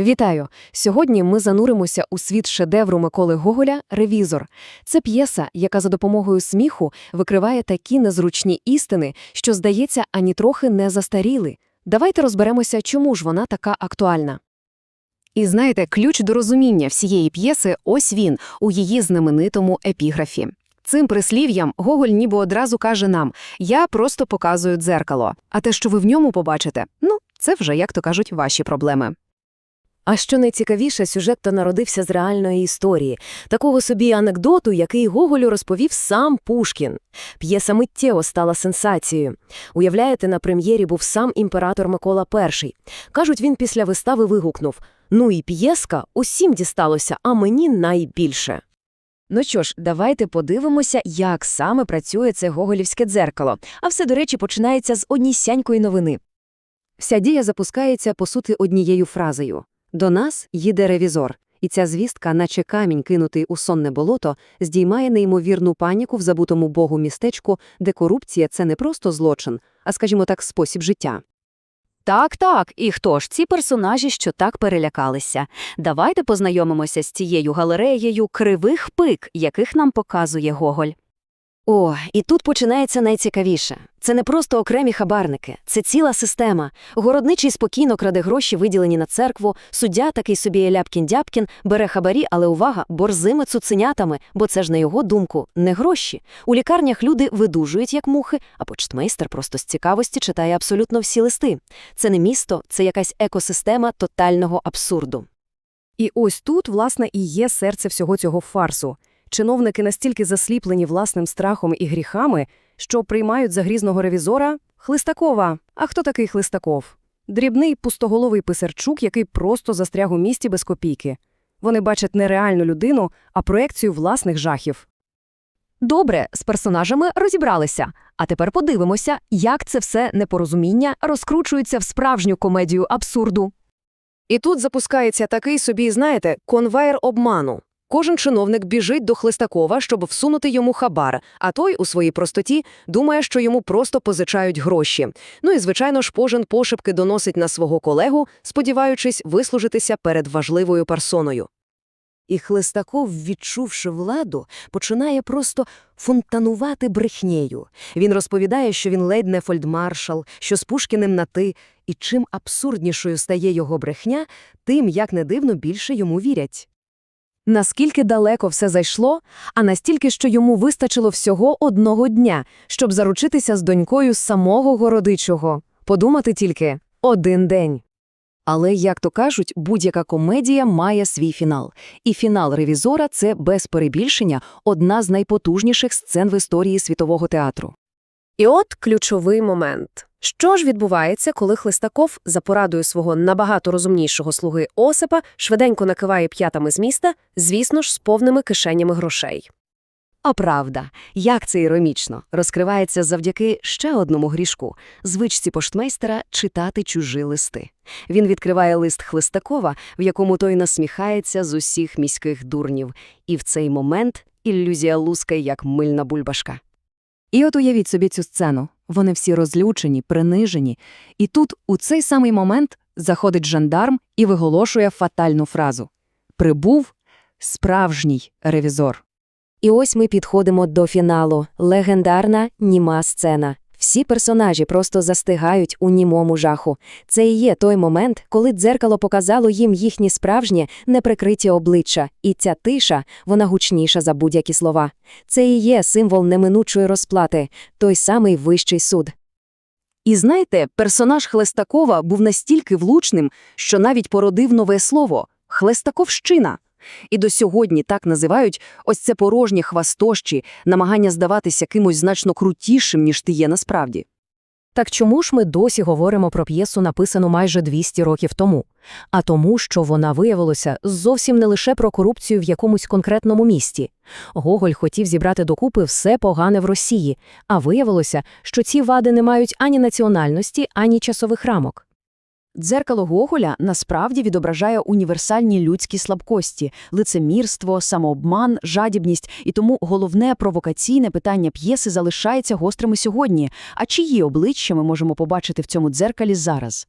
Вітаю! Сьогодні ми зануримося у світ шедевру Миколи Гоголя Ревізор. Це п'єса, яка за допомогою сміху викриває такі незручні істини, що, здається, ані трохи не застаріли. Давайте розберемося, чому ж вона така актуальна. І знаєте, ключ до розуміння всієї п'єси ось він у її знаменитому епіграфі. Цим прислів'ям Гоголь ніби одразу каже нам «Я просто показую дзеркало, а те, що ви в ньому побачите, ну, це вже, як то кажуть, ваші проблеми». А що найцікавіше, сюжет то народився з реальної історії, такого собі анекдоту, який Гоголю розповів сам Пушкін. П'єса миттєво стала сенсацією. Уявляєте, на прем'єрі був сам імператор Микола І. Кажуть, він після вистави вигукнув «Ну і п'єска, усім дісталося, а мені найбільше». Ну що ж, давайте подивимося, як саме працює це гоголівське дзеркало. А все, до речі, починається з однісянької новини. Вся дія запускається, по суті, однією фразою. До нас їде ревізор, і ця звістка, наче камінь кинутий у сонне болото, здіймає неймовірну паніку в забутому богу містечку, де корупція – це не просто злочин, а, скажімо так, спосіб життя. Так, так. І хто ж ці персонажі, що так перелякалися? Давайте познайомимося з цією галереєю кривих пик, яких нам показує Гоголь. О, і тут починається найцікавіше. Це не просто окремі хабарники, це ціла система. Городничий спокійно краде гроші, виділені на церкву, суддя, такий собі Ляпкін-Дяпкін, бере хабарі, але увага, борзими цуценятами, бо це ж, на його думку, не гроші. У лікарнях люди видужують, як мухи, а почтмейстер просто з цікавості читає абсолютно всі листи. Це не місто, це якась екосистема тотального абсурду. І ось тут, власне, і є серце всього цього фарсу. Чиновники настільки засліплені власним страхом і гріхами, що приймають за грізного ревізора Хлистакова. А хто такий Хлистаков? Дрібний пустоголовий писарчук, який просто застряг у місті без копійки. Вони бачать не реальну людину, а проекцію власних жахів. Добре, з персонажами розібралися. А тепер подивимося, як це все непорозуміння розкручується в справжню комедію абсурду. І тут запускається такий собі, знаєте, конвейер обману. Кожен чиновник біжить до Хлистакова, щоб всунути йому хабар, а той, у своїй простоті, думає, що йому просто позичають гроші. Ну і, звичайно ж, кожен пошепки доносить на свого колегу, сподіваючись вислужитися перед важливою персоною. І Хлестаков, відчувши владу, починає просто фонтанувати брехнею. Він розповідає, що він ледь не фольдмаршал, що з Пушкіним на «ти», і чим абсурднішою стає його брехня, тим, як не дивно, більше йому вірять. Наскільки далеко все зайшло, а настільки, що йому вистачило всього одного дня, щоб заручитися з донькою самого городичого. Подумати тільки – один день. Але, як то кажуть, будь-яка комедія має свій фінал. І фінал «Ревізора» – це, без перебільшення, одна з найпотужніших сцен в історії світового театру. І от ключовий момент. Що ж відбувається, коли Хлистаков, за порадою свого набагато розумнішого слуги Осипа, швиденько накиває п'ятами з міста, звісно ж, з повними кишенями грошей? А правда, як це іронічно, розкривається завдяки ще одному грішку – звичці поштмейстера читати чужі листи. Він відкриває лист Хлистакова, в якому той насміхається з усіх міських дурнів, і в цей момент ілюзія лускає, як мильна бульбашка. І от уявіть собі цю сцену. Вони всі розлючені, принижені. І тут, у цей самий момент, заходить жандарм і виголошує фатальну фразу «Прибув справжній ревізор». І ось ми підходимо до фіналу. Легендарна німа сцена. Всі персонажі просто застигають у німому жаху. Це і є той момент, коли дзеркало показало їм їхні справжнє, неприкриті обличчя, і ця тиша, вона гучніша за будь-які слова. Це і є символ неминучої розплати, той самий вищий суд. І знаєте, персонаж Хлестакова був настільки влучним, що навіть породив нове слово – Хлестаковщина. І до сьогодні так називають ось це порожнє хвастощі, намагання здаватися кимось значно крутішим, ніж ти є насправді. Так чому ж ми досі говоримо про п'єсу, написану майже 200 років тому? А тому, що вона виявилася зовсім не лише про корупцію в якомусь конкретному місті. Гоголь хотів зібрати докупи все погане в Росії, а виявилося, що ці вади не мають ані національності, ані часових рамок. Дзеркало Гоголя насправді відображає універсальні людські слабкості – лицемірство, самообман, жадібність, і тому головне провокаційне питання п'єси залишається гострими сьогодні. А чиї обличчя ми можемо побачити в цьому дзеркалі зараз?